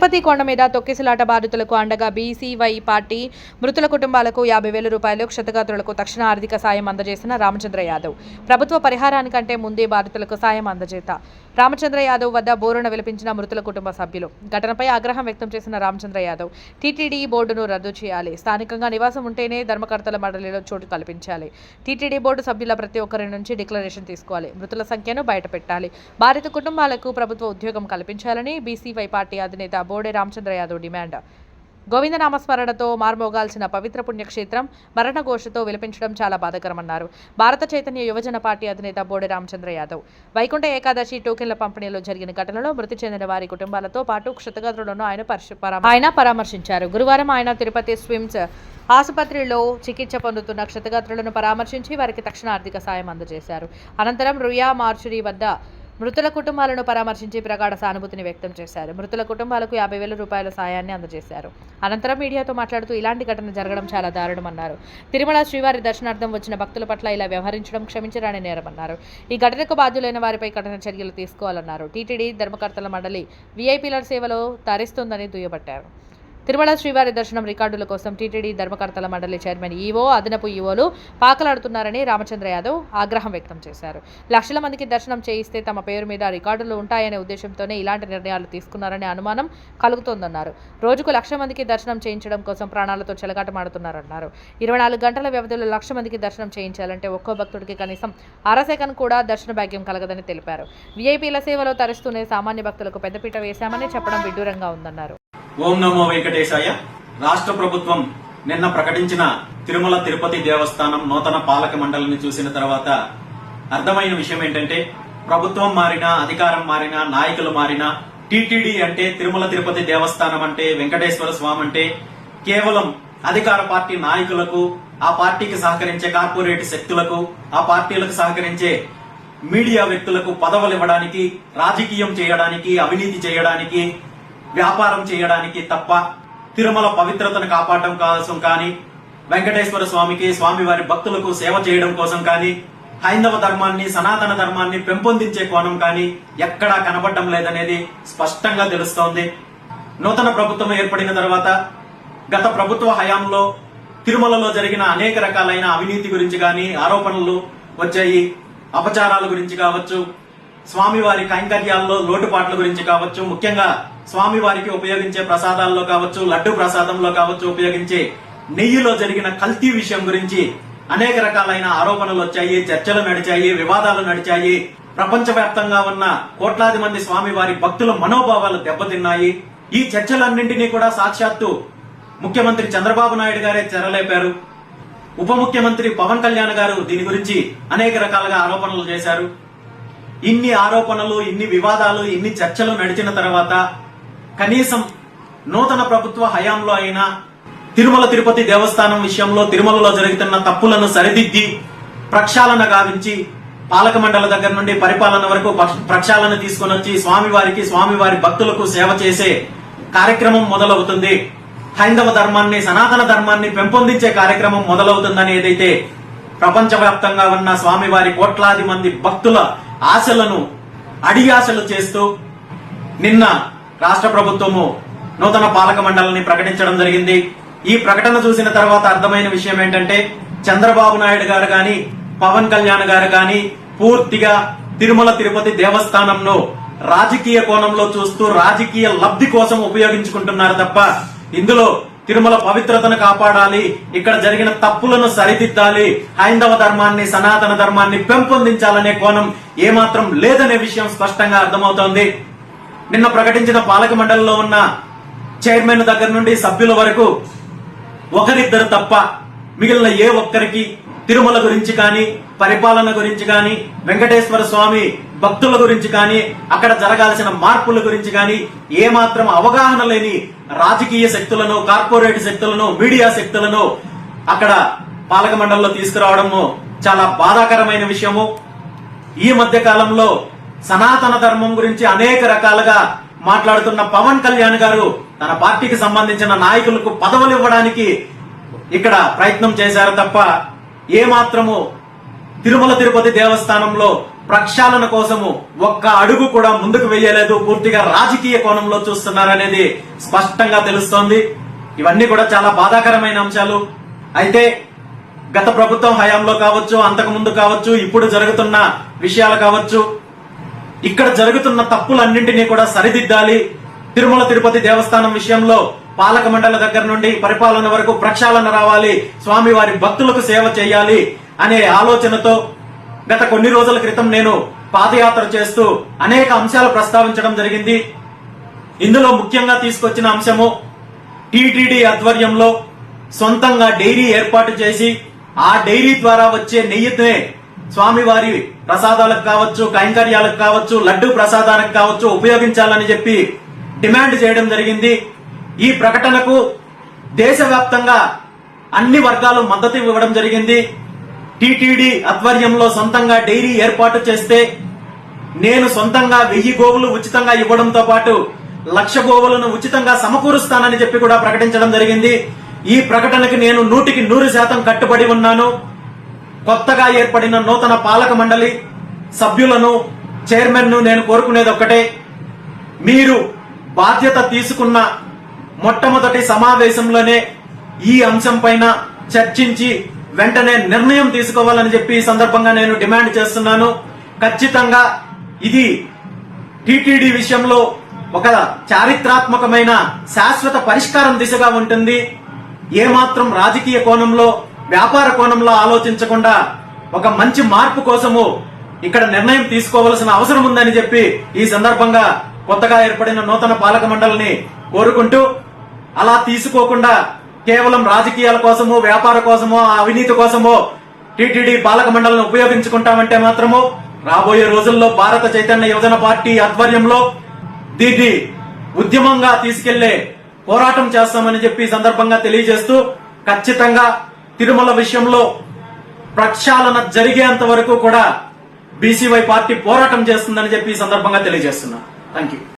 తిరుపతి కొండ మీద తొక్కిసలాట బాధితులకు అండగా బీసీవై పార్టీ మృతుల కుటుంబాలకు యాభై వేల రూపాయలు క్షతగాత్రులకు తక్షణ ఆర్థిక సాయం అందజేసిన రామచంద్ర యాదవ్. ప్రభుత్వ పరిహారానికంటే ముందే బాధితులకు సాయం అందజేత. రామచంద్ర యాదవ్ వద్ద బోరున విలపించిన మృతుల కుటుంబ సభ్యులు. ఘటనపై ఆగ్రహం వ్యక్తం చేసిన రామచంద్ర యాదవ్ టీటీడీ బోర్డును రద్దు చేయాలి. స్థానికంగా నివాసం ఉంటేనే ధర్మకర్తల మండలిలో చోటు కల్పించాలి. టీటీడీ బోర్డు సభ్యుల ప్రతి ఒక్కరి నుంచి డిక్లరేషన్ తీసుకోవాలి. మృతుల సంఖ్యను బయటపెట్టాలి. బాధిత కుటుంబాలకు ప్రభుత్వ ఉద్యోగం కల్పించాలని బీసీవై పార్టీ అధినేత బోడే రామచంద్ర యాదవ్ డిమాండ్. గోవిందనామస్మరణతో మార్మోగాల్సిన పవిత్ర పుణ్యక్షేత్రం మరణఘోషతో విలపించడం చాలా బాధాకరమన్నారు. భారత చైతన్య యువజన పార్టీ అధినేత బోడే రామచంద్ర యాదవ్. వైకుంఠ ఏకాదశి టోకెన్ల పంపిణీలో జరిగిన ఘటనలో మృతి చెందిన వారి కుటుంబాలతో పాటు క్షతగాత్రులను ఆయన ఆయన పరామర్శించారు. గురువారం ఆయన తిరుపతి స్విమ్స్ ఆసుపత్రిలో చికిత్స పొందుతున్న క్షతగాత్రులను పరామర్శించి వారికి తక్షణ ఆర్థిక సాయం అందజేశారు. అనంతరం రుయా మార్చురీ వద్ద మృతుల కుటుంబాలను పరామర్శించి ప్రగాఢ సానుభూతిని వ్యక్తం చేశారు. మృతుల కుటుంబాలకు యాభై వేల రూపాయల సాయాన్ని అందజేశారు. అనంతరం మీడియాతో మాట్లాడుతూ ఇలాంటి ఘటన జరగడం చాలా దారుణమన్నారు. తిరుమల శ్రీవారి దర్శనార్థం వచ్చిన భక్తుల పట్ల ఇలా వ్యవహరించడం క్షమించరాని నేరమన్నారు. ఈ ఘటనకు బాధ్యులైన వారిపై కఠిన చర్యలు తీసుకోవాలన్నారు. టీటీడీ ధర్మకర్తల మండలి వీఐపీల సేవలో తరిస్తుందని దుయ్యబట్టారు. తిరుమల శ్రీవారి దర్శనం రికార్డుల కోసం టీటీడీ ధర్మకర్తల మండలి చైర్మన్ ఈవో అదనపు ఈవోలు పాకలాడుతున్నారని రామచంద్ర యాదవ్ ఆగ్రహం వ్యక్తం చేశారు. లక్షల మందికి దర్శనం చేయిస్తే తమ పేరు మీద రికార్డులు ఉంటాయనే ఉద్దేశంతోనే ఇలాంటి నిర్ణయాలు తీసుకున్నారనే అనుమానం కలుగుతోందన్నారు. రోజుకు లక్ష మందికి దర్శనం చేయించడం కోసం ప్రాణాలతో చెలగాటమాడుతున్నారన్నారు. ఇరవై నాలుగు గంటల వ్యవధిలో లక్ష మందికి దర్శనం చేయించాలంటే ఒక్కో భక్తుడికి కనీసం అరసేకన్ కూడా దర్శన భాగ్యం కలగదని తెలిపారు. వీఐపీల సేవలో తరిస్తూనే సామాన్య భక్తులకు పెద్దపీట వేశామని చెప్పడం విడ్డూరంగా ఉందన్నారు. ఓం నమో వెంకటేశాయ. రాష్ట్ర ప్రభుత్వం నిన్న ప్రకటించిన తిరుమల తిరుపతి దేవస్థానం నూతన పాలక మండలిని చూసిన తర్వాత అర్థమైన విషయం ఏంటంటే ప్రభుత్వం మారినా అధికారం మారినా నాయకులు మారినా టీటీడీ అంటే తిరుమల తిరుపతి దేవస్థానం అంటే వెంకటేశ్వర స్వామి అంటే కేవలం అధికార పార్టీ నాయకులకు ఆ పార్టీకి సహకరించే కార్పొరేట్ శక్తులకు ఆ పార్టీలకు సహకరించే మీడియా వ్యక్తులకు పదవులు ఇవ్వడానికి రాజకీయం చేయడానికి అవినీతి చేయడానికి వ్యాపారం చేయడానికి తప్ప తిరుమల పవిత్రతను కాపాడడం కోసం కానీ వెంకటేశ్వర స్వామికి స్వామివారి భక్తులకు సేవ చేయడం కోసం కానీ హైందవ ధర్మాన్ని సనాతన ధర్మాన్ని పెంపొందించే కోణం కానీ ఎక్కడా కనబడడం లేదనేది స్పష్టంగా తెలుస్తోంది. నూతన ప్రభుత్వం ఏర్పడిన తర్వాత గత ప్రభుత్వ హయాంలో తిరుమలలో జరిగిన అనేక రకాలైన అవినీతి గురించి కానీ ఆరోపణలు వచ్చాయి. అపచారాల గురించి కావచ్చు స్వామివారి కైంకర్యాల్లో లోటుపాట్ల గురించి కావచ్చు ముఖ్యంగా స్వామివారికి ఉపయోగించే ప్రసాదాల్లో కావచ్చు లడ్డు ప్రసాదంలో కావచ్చు ఉపయోగించే నెయ్యిలో జరిగిన కల్తీ విషయం గురించి అనేక రకాలైన ఆరోపణలు వచ్చాయి చర్చలు నడిచాయి వివాదాలు నడిచాయి. ప్రపంచవ్యాప్తంగా ఉన్న కోట్లాది మంది స్వామివారి భక్తుల మనోభావాలు దెబ్బతిన్నాయి. ఈ చర్చలన్నింటినీ కూడా సాక్షాత్తు ముఖ్యమంత్రి చంద్రబాబు నాయుడు గారే చెరలేపారు. ఉప ముఖ్యమంత్రి పవన్ కళ్యాణ్ గారు దీని గురించి అనేక రకాలుగా ఆరోపణలు చేశారు. ఇన్ని ఆరోపణలు ఇన్ని వివాదాలు ఇన్ని చర్చలు నడిచిన తర్వాత కనీసం నూతన ప్రభుత్వ హయాంలో అయినా తిరుమల తిరుపతి దేవస్థానం విషయంలో తిరుమలలో జరుగుతున్న తప్పులను సరిదిద్ది ప్రక్షాళన గావించి పాలక మండల దగ్గర నుండి పరిపాలన వరకు పక్ష- ప్రక్షాళన తీసుకొని వచ్చి స్వామివారికి స్వామివారి భక్తులకు సేవ చేసే కార్యక్రమం మొదలవుతుంది. హైందవ ధర్మాన్ని సనాతన ధర్మాన్ని పెంపొందించే కార్యక్రమం మొదలవుతుందని ఏదైతే ప్రపంచవ్యాప్తంగా ఉన్న స్వామివారి కోట్లాది మంది భక్తుల ఆశలను అడియాశలు చేస్తూ నిన్న రాష్ట్ర ప్రభుత్వము నూతన పాలక మండలిని ప్రకటించడం జరిగింది. ఈ ప్రకటన చూసిన తర్వాత అర్థమైన విషయం ఏంటంటే చంద్రబాబు నాయుడు గారు గాని పవన్ కళ్యాణ్ గారు గాని పూర్తిగా తిరుమల తిరుపతి దేవస్థానంను రాజకీయ కోణంలో చూస్తూ రాజకీయ లబ్ధి కోసం ఉపయోగించుకుంటున్నారు తప్ప ఇందులో తిరుమల పవిత్రతను కాపాడాలి ఇక్కడ జరిగిన తప్పులను సరిదిద్దాలి హైందవ ధర్మాన్ని సనాతన ధర్మాన్ని పెంపొందించాలనే కోణం ఏమాత్రం లేదనే విషయం స్పష్టంగా అర్థమవుతోంది. నిన్న ప్రకటించిన పాలక మండలిలో ఉన్న చైర్మన్ దగ్గర నుండి సభ్యుల వరకు ఒకరిద్దరు తప్ప మిగిలిన ఏ ఒక్కరికి తిరుమల గురించి కానీ పరిపాలన గురించి కానీ వెంకటేశ్వర స్వామి భక్తుల గురించి కానీ అక్కడ జరగాల్సిన మార్పుల గురించి కానీ ఏమాత్రం అవగాహన లేని రాజకీయ శక్తులను కార్పొరేట్ శక్తులను మీడియా శక్తులను అక్కడ పాలక మండలిలో తీసుకురావడము చాలా బాధాకరమైన విషయము. ఈ మధ్య కాలంలో సనాతన ధర్మం గురించి అనేక రకాలుగా మాట్లాడుతున్న పవన్ కళ్యాణ్ గారు తన పార్టీకి సంబంధించిన నాయకులకు పదవులు ఇవ్వడానికి ఇక్కడ ప్రయత్నం చేశారు తప్ప ఏ మాత్రము తిరుమల తిరుపతి దేవస్థానంలో ప్రక్షాళన కోసము ఒక్క అడుగు కూడా ముందుకు వేయలేదు పూర్తిగా రాజకీయ కోణంలో చూస్తున్నారనేది స్పష్టంగా తెలుస్తోంది. ఇవన్నీ కూడా చాలా బాధాకరమైన అంశాలు. అయితే గత ప్రభుత్వం హయాంలో కావచ్చు అంతకు ముందు కావచ్చు ఇప్పుడు జరుగుతున్న విషయాలు కావచ్చు ఇక్కడ జరుగుతున్న తప్పులన్నింటినీ కూడా సరిదిద్దాలి. తిరుమల తిరుపతి దేవస్థానం విషయంలో పాలక మండల దగ్గర నుండి పరిపాలన వరకు ప్రక్షాళన రావాలి. స్వామి వారి భక్తులకు సేవ చేయాలి అనే ఆలోచనతో గత కొన్ని రోజుల క్రితం నేను పాదయాత్ర చేస్తూ అనేక అంశాలు ప్రస్తావించడం జరిగింది. ఇందులో ముఖ్యంగా తీసుకొచ్చిన అంశము టీటీడీ ఆధ్వర్యంలో సొంతంగా డైరీ ఏర్పాటు చేసి ఆ డైరీ ద్వారా వచ్చే నెయ్యినే స్వామివారి ప్రసాదాలకు కావచ్చు కైంకర్యాలకు కావచ్చు లడ్డు ప్రసాదానికి కావచ్చు ఉపయోగించాలని చెప్పి డిమాండ్ చేయడం జరిగింది. ఈ ప్రకటనకు దేశవ్యాప్తంగా అన్ని వర్గాలు మద్దతు ఇవ్వడం జరిగింది. టీటీడీ ఆధ్వర్యంలో సొంతంగా డైరీ ఏర్పాటు చేస్తే నేను సొంతంగా వెయ్యి గోవులు ఉచితంగా ఇవ్వడంతో పాటు లక్ష గోవులను ఉచితంగా సమకూరుస్తానని చెప్పి కూడా ప్రకటించడం జరిగింది. ఈ ప్రకటనకి నేను నూటికి నూరు శాతం కట్టుబడి ఉన్నాను. కొత్తగా ఏర్పడిన నూతన పాలక మండలి సభ్యులను చైర్మన్ను నేను కోరుకునేది ఒక్కటే. మీరు బాధ్యత తీసుకున్న మొట్టమొదటి సమావేశంలోనే ఈ అంశంపైన చర్చించి వెంటనే నిర్ణయం తీసుకోవాలని చెప్పి ఈ సందర్భంగా నేను డిమాండ్ చేస్తున్నాను. ఖచ్చితంగా ఇది టిటిడి విషయంలో ఒక చారిత్రాత్మకమైన శాశ్వత పరిష్కారం దిశగా ఉంటుంది. ఏమాత్రం రాజకీయ కోణంలో వ్యాపార కోణంలో ఆలోచించకుండా ఒక మంచి మార్పు కోసము ఇక్కడ నిర్ణయం తీసుకోవాల్సిన అవసరం ఉందని చెప్పి ఈ సందర్భంగా కొత్తగా ఏర్పడిన నూతన పాలక మండలిని కోరుకుంటూ అలా తీసుకోకుండా కేవలం రాజకీయాల కోసమో వ్యాపార కోసమో అవినీతి కోసమో టీటీడీ పాలక మండలిని ఉపయోగించుకుంటామంటే మాత్రము రాబోయే రోజుల్లో భారత చైతన్య యువజన పార్టీ ఆధ్వర్యంలో దీన్ని ఉద్యమంగా తీసుకెళ్ళే పోరాటం చేస్తామని చెప్పి సందర్భంగా తెలియజేస్తూ ఖచ్చితంగా తిరుమల విషయంలో ప్రక్షాళన జరిగేంత వరకు కూడా బీసీవై పార్టీ పోరాటం చేస్తుందని చెప్పి ఈ సందర్భంగా తెలియజేస్తున్నా. Thank you